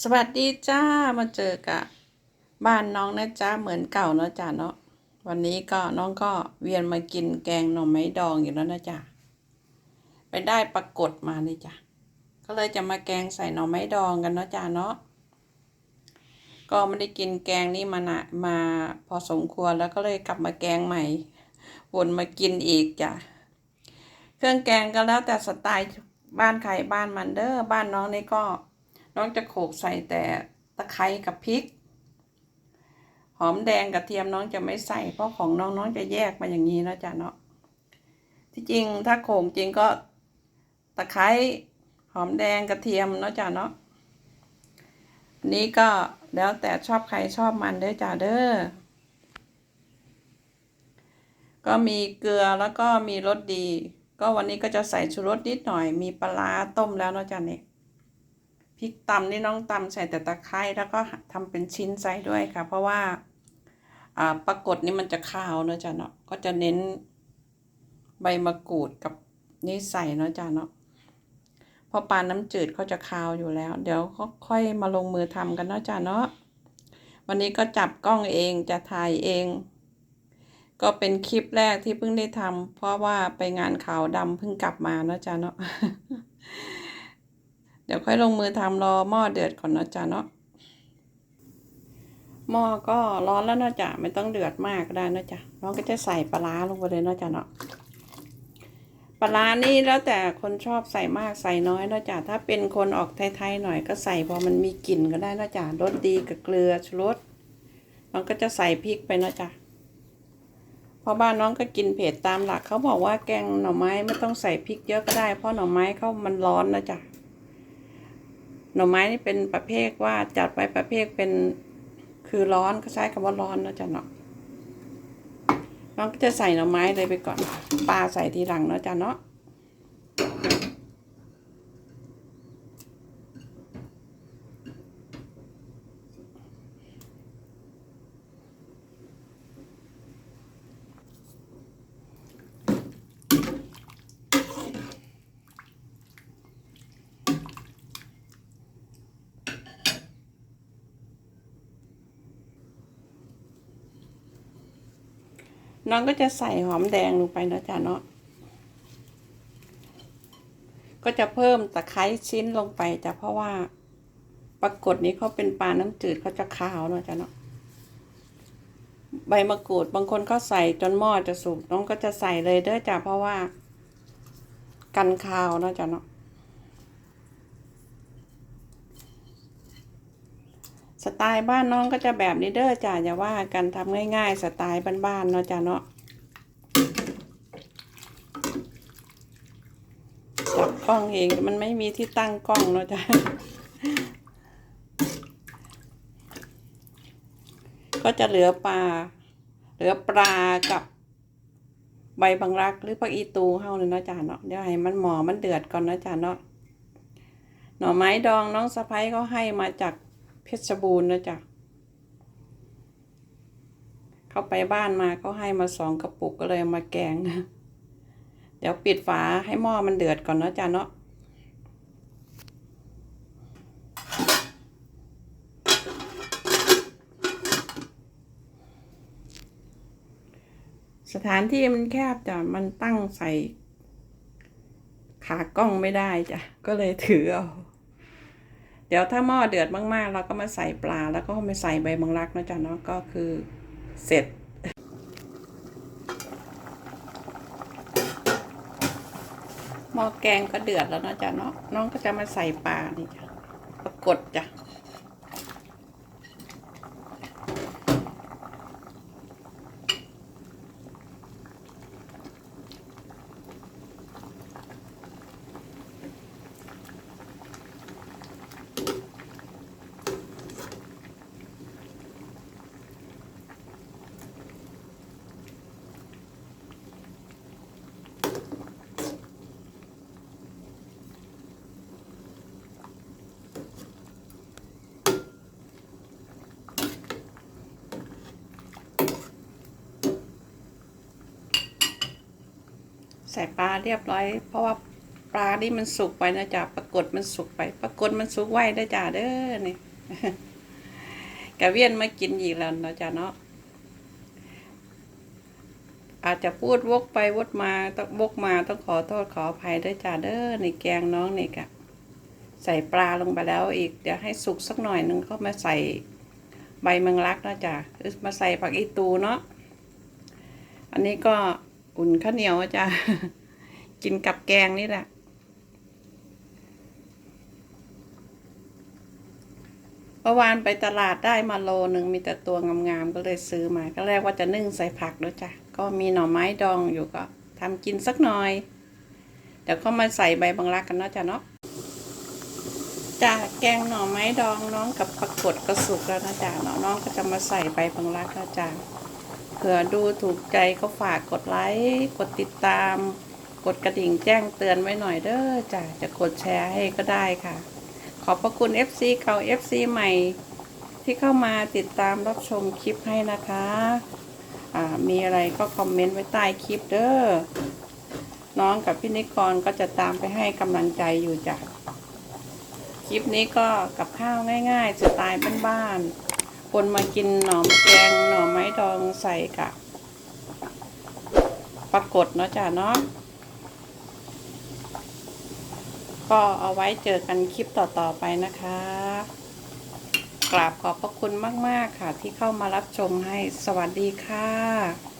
สวัสดีจ้ามาเจอกับบ้านน้องนะจ้าเหมือนเก่าเนาะจ้าเนาะวันนี้ก็น้องก็เวียนมากินแกงหน่อไม้ดองอยู่แล้วนะจ้าไปได้ปรากฏมาเลยจ้าก็เลยจะมาแกงใส่หน่อไม้ดองกันเนาะจ้าเนาะก็ไม่ได้กินแกงนี้มานะมาพอสมควรแล้วก็เลยกลับมาแกงใหม่วนมากินอีกจ้ะเครื่องแกงก็แล้วแต่สไตล์บ้านใครบ้านมันเด้อบ้านน้องนี่ก็ น้องจะโขกใส่แต่ตะไคร้กับพริก หอมแดงกระเทียมน้องจะไม่ใส่ เพราะของน้องน้องจะแยกมาอย่างนี้นะจ๊ะเนาะที่จริงถ้าโขกจริงก็ตะไคร้หอมแดงกระเทียมเนาะจ๊ะเนาะนี้ก็แล้วแต่ชอบใครชอบมันเด้อจ้าเด้อ ก็มีเกลือแล้วก็มีรสดี ก็วันนี้ก็จะใส่ชูรสนิดหน่อย มีปลาต้มแล้วเนาะจ๊ะเนี่ย ริกตำนี่น้องตำใส่แต่ตะไคร้แล้วก็ทำเป็นชิ้นใส่ด้วยค่ะ เพราะว่าอ่าปรากฏนี่มันจะคาวเนาะจ้ะเนาะก็จะเน้นใบมะกรูดกับนี่ใส่เนาะจ้ะเนาะพราะปลาน้ำจืดเขาจะคาวอยู่แล้ว เดี๋ยวค่อยมาลงมือทำกันเนาะจ้ะเนาะวันนี้ก็จับกล้องเองจะถ่ายเอง ก็เป็นคลิปแรกที่เพิ่งได้ทำเพราะว่าไปงานขาวดำเพิ่งกลับมาเนาะจ้ะเนาะ ดี๋ยวค่อยลงมือทำรอหม้อเดือดก่อนนะจ๊ะเนาะหม้อก็ร้อนแล้วนะจ๊ะไม่ต้องเดือดมากก็ได้นะจ๊ะน้องก็จะใส่ปลาร้าลงไปเลยนะจ๊ะเนาะปลาร้านี่แล้วแต่คนชอบใส่มากใส่น้อยนะจ๊ะถ้าเป็นคนออกไทยๆหน่อยก็ใส่พอมันมีกลิ่นก็ได้นะจ๊ะรสดีกับเกลือชูรสน้องก็จะใส่พริกไปนะจ๊ะเพราะบ้านน้องก็กินเผ็ดตามหลักเขาบอกว่าแกงหน่อไม้ไม่ต้องใส่พริกเยอะก็ได้เพราะหน่อไม้เขามันร้อนนะจ๊ะ หน่อไม้นี่เป็นประเภทว่าจัดไปประเภทเป็นคือร้อนก็ใช้คำว่าร้อนนะจ๊ะเนาะน้องก็จะใส่หน่อไม้เลยไปก่อน ปลาใส่ทีหลังเนาะจ๊ะเนาะ น้องก็จะใส่หอมแดงลงไปเนาะจ๊ะเนาะ ก็จะเพิ่มตะไคร้ชิ้นลงไปจ้ะเพราะว่าปรากฏนี้เขาเป็นปลาน้ำจืดเขาจะขาวเนาะจ๊ะเนาะ ใบมะกรูดบางคนเขาใส่จนหม้อจะสุกน้องก็จะใส่เลยเด้อจ้ะเพราะว่า กันคาวเนาะจ๊ะเนาะ สไตล์บ้านน้องก็จะแบบนี้เด้อจ้ะอย่าว่ากันทำง่าย ๆ สไตล์บ้านๆเนาะจ้ะเนาะจับกล้องเองมันไม่มีที่ตั้งกล้องเนาะจ้ะก็จะเหลือปลา เหลือปลากับใบบางรักหรือผักอีตูเฮาเลยเนาะจ้ะเนาะเดี๋ยวให้มันหมอมันเดือดก่อนเนาะจ้ะเนาะหน่อไม้ดองน้องสะพ้ยเขาให้มาจาก เพชรบูรณ์นะจ๊ะเขาไปบ้านมาเขาให้มาสองกระปุกก็เลยมาแกงนะเดี๋ยวปิดฝาให้หม้อมันเดือดก่อนนะจ๊ะเนาะสถานที่มันแคบจ้ะ มันตั้งใส่ขากล้องไม่ได้จ้ะ ก็เลยถือเอา ดี๋ยวถ้าหม้อเดือดมากๆ เราก็มาใส่ปลาแล้วก็มาใส่ใบมังลักนะจ๊ะเนาะก็คือเสร็จ หม้อแกงก็เดือดแล้วนะจ๊ะเนาะน้องก็จะมาใส่ปลานี่จ้ะปรากฏจ้ะ ใส่ปลาเรียบร้อย เพราะว่าปลานี่มันสุกไปนะจ๊ะปรากฏมันสุกไป ปรากฏมันสุกไว้นะจ๊ะเด้อนี่กะเวียนมากินอีกแล้วนะจ๊ะเนาะอาจจะพูดวกไปวกมาต้องวกมาต้องขอโทษขออภัยด้วยจ้ะเด้อนี่แกงน้องนี่กะใส่ปลาลงไปแล้วอีก เดี๋ยวให้สุกสักหน่อยนึงก็มาใส่ใบเมืองลักนะจ๊ะมาใส่ผักอีตูเนาะอันนี้ก็ อุ่นข้าวเหนียวจ้ะกินกับแกงนี่แหละเมื่อวานไปตลาดได้มาโลหนึ่งมีแต่ตัวงามๆก็เลยซื้อมา ก็แรกว่าจะนึ่งใส่ผักด้วยจ้ะ ก็มีหน่อไม้ดองอยู่ก็ทำกินสักหน่อย เดี๋ยวก็มาใส่ใบบังรักกันเนาะจ้ะเนาะจ้าแกงหน่อไม้ดองน้องกับปรากฏก็สุกแล้วนะจ๊ะเนาะน้องก็จะมาใส่ใบบังรักแล้วจ้ะ ผื่อดูถูกใจก็ฝากกดไลค์กดติดตาม กดกระดิ่งแจ้งเตือนไว้หน่อยเด้อจ้ะจะกดแชร์ให้ก็ได้ค่ะ ขอบพระคุณ FC เก่า FC ใหม่ ที่เข้ามาติดตามรับชมคลิปให้นะคะอ่ามีอะไรก็คอมเมนต์ไว้ใต้คลิปเด้อน้องกับพี่นิกรก็จะตามไปให้กำลังใจอยู่จ้ะคลิปนี้ก็กับข้าวง่าย ๆ สไตล์บ้านๆ คนมากินหน่อมแกงหน่อไม้ดองใส่กับปรากฏเนาะจ้ะเนาะก็เอาไว้เจอกันคลิปต่อๆไปนะคะ กราบขอบพระคุณมาก ๆ ค่ะที่เข้ามารับชมให้สวัสดีค่ะ